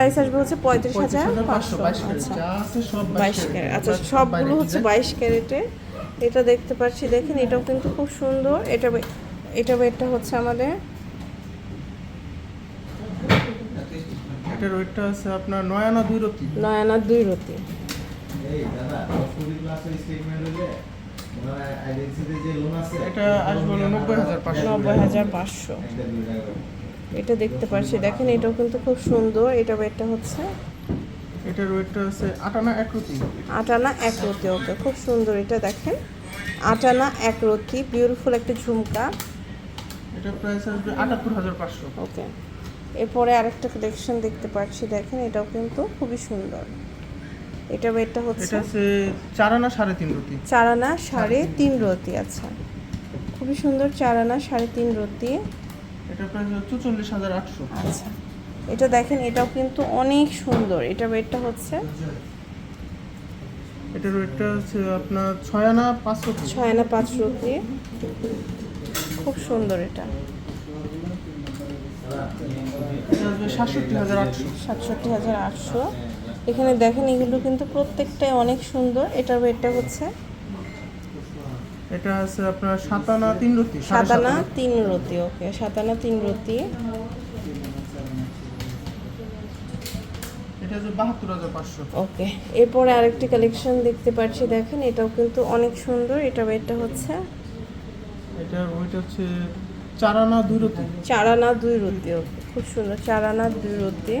Price আসবে হচ্ছে পঁয়ত্রিশ হাজার পাঁচশো। বাইশ ক্যারেট আচ্ছা। সব বাইশ ক্যারেট। আচ্ছা সবগুলো হচ্ছে বাইশ ক্যারেটে। এটা দেখতে পাচ্ছি দেখেন এটাও কিন্তু খুব সুন্দর। এটা এটা এটা হচ্ছে আমাদের এটার ওয়েটটা আছে আপনার নয় আনা দুই রতি। নয়ানার দুই রতি। এটা আসবে নব্বই হাজার পাঁচশো। নব্বই হাজার পাঁচশো। এটা দেখতে পাচ্ছি। দেখেন এটাও কিন্তু খুব সুন্দর। এটা এটা হচ্ছে? এটার ওয়েটটা আছে আট আনা এক রতি আটানা এক রতি ওকে। খুব সুন্দর এটা দেখেন। আটানা এক রতি বিউটিফুল একটা ঝুমকা। এটা প্রাইস আসবে আটাত্তর হাজার পাঁচশো। ওকে। এরপরে আরেকটা কালেকশন দেখতে পাচ্ছি। দেখেন এটাও কিন্তু খুবই সুন্দর। এটা এটা হচ্ছে? এটা আছে চার আনা সাড়ে তিন রতি চারানা সাড়ে তিন রতি আচ্ছা। খুবই সুন্দর চারানা সাড়ে তিন রতি এটা প্রাইস হচ্ছে চল্লিশ হাজার আটশো। আচ্ছা। এটা দেখেন এটাও কিন্তু অনেক সুন্দর। এটা এটা হচ্ছে? এটার ওয়েটটা হচ্ছে আপনার ছয় আনা পাঁচ রতি ছয় আনা পাঁচ রতি খুব সুন্দর এটা। সাতষট্টি হাজার আটশো। সাতষট্টি হাজার আটশো। এখানে দেখেন এগুলো কিন্তু প্রত্যেকটাই অনেক সুন্দর। এটার ওয়েটটা হচ্ছে এটা আছে আপনার সাত আনা তিন রতি সাতানা। তিন রতি ওকে সাতানা তিন রতি। এটা আছে বাহাত্তর হাজার পাঁচশো। ওকে এরপরে আরেকটি কালেকশন দেখতে পাচ্ছি দেখেন এটাও কিন্তু অনেক সুন্দর এটা ওয়েটটা হচ্ছে? এটা ওয়েট হচ্ছে চার আনা দুই রতি। চারানা দুই রতি ওকে খুব সুন্দর চারানা দুই রতি।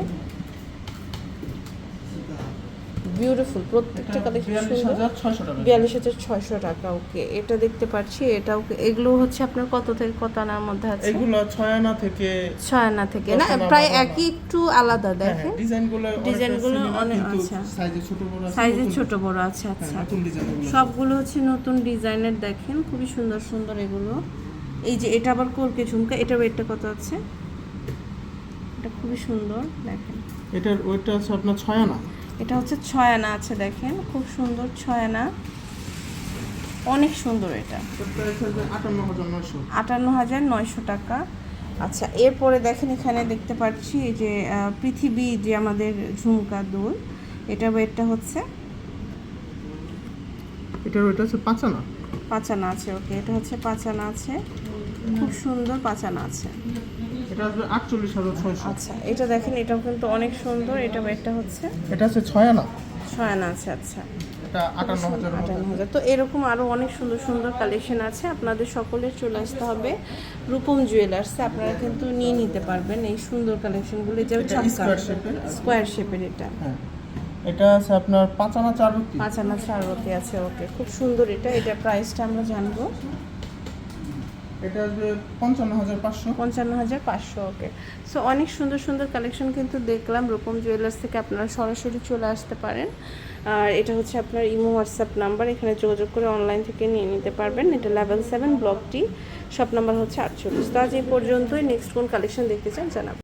বিউটিফুল প্রত্যেকটা কালেকশন বিয়াল্লিশ সুন্দর। হাজার ছয়শো টাকা। বিয়াল্লিশ হাজার ছয়শো টাকা ওকে এটা দেখতে পাচ্ছি এটাও এগুলো হচ্ছে আপনার কত থেকে কত আনার মধ্যে আছে? এগুলো ছয় আনা থেকে ছয় আনা থেকে না প্রায় একই একটু আলাদা দেখেন। ডিজাইনগুলো ডিজাইনগুলো অনেক- আচ্ছা। সাইজে ছোট বড় আছে সাইজে ছোট বড় আছে হ্যাঁ, আচ্ছা। ডিজাইনগুলো সবগুলো হচ্ছে নতুন ডিজাইনের দেখেন খুবই সুন্দর সুন্দর এগুলো। এই যে এটা আবার কলকে ঝুমকা এটা ওয়েটটা কত আছে? এটা খুবই সুন্দর দেখেন। এটার ওয়েটটা আছে আপনার ছয় আনা এটা হচ্ছে ছয় আনা আছে দেখেন খুব সুন্দর ছয় আনা অনেক সুন্দর এটা। আটান্ন হাজার নয়শো। টাকা। আচ্ছা এরপরে দেখেন এখানে দেখতে পাচ্ছি এই যে পৃথিবী যে আমাদের ঝুমকা দোল এটা ওয়েটটা হচ্ছে? এটার ওয়েট হচ্ছে পাঁচ আনা পাঁচানা আছে ওকে এটা হচ্ছে পাঁচানা আছে। খুব সুন্দর পাঁচানা আছে। এটা আসবে আটচল্লিশ হাজার ছয়শো। আচ্ছা এটা দেখেন এটাও কিন্তু অনেক সুন্দর এটা ওয়েটটা হচ্ছে এটা আছে ছয় আনা ছয় আনা আছে আচ্ছা। এটা আটান্ন হাজার। তো এরকম আরও অনেক সুন্দর সুন্দর কালেকশন আছে আপনাদের সকলের চলে আসতে হবে রূপম জুয়েলার্সে আপনারা কিন্তু নিয়ে নিতে পারবেন এই সুন্দর কালেকশনগুলো যে স্কোয়ার শেপের এটা। হ্যাঁ। এটা আছে আপনার পাঁচ আনা চার রুটি পাঁচ আনা চার রতি আছে ওকে। খুব সুন্দর এটা এটা প্রাইসটা আমরা জানব। এটা আসবে পঞ্চান্ন হাজার পাঁচশো। পঞ্চান্ন হাজার পাঁচশো ওকে সো অনেক সুন্দর সুন্দর কালেকশন কিন্তু দেখলাম রূপম জুয়েলার্স থেকে আপনারা সরাসরি চলে আসতে পারেন। আর এটা হচ্ছে আপনার ইমো হোয়াটসঅ্যাপ নাম্বার এখানে যোগাযোগ করে অনলাইন থেকে নিয়ে নিতে পারবেন। এটা লেভেল সেভেন ব্লকটি শপ নাম্বার হচ্ছে আটচল্লিশ। তো আজ এই পর্যন্তই নেক্সট কোন কালেকশন দেখতে চান জানাবেন।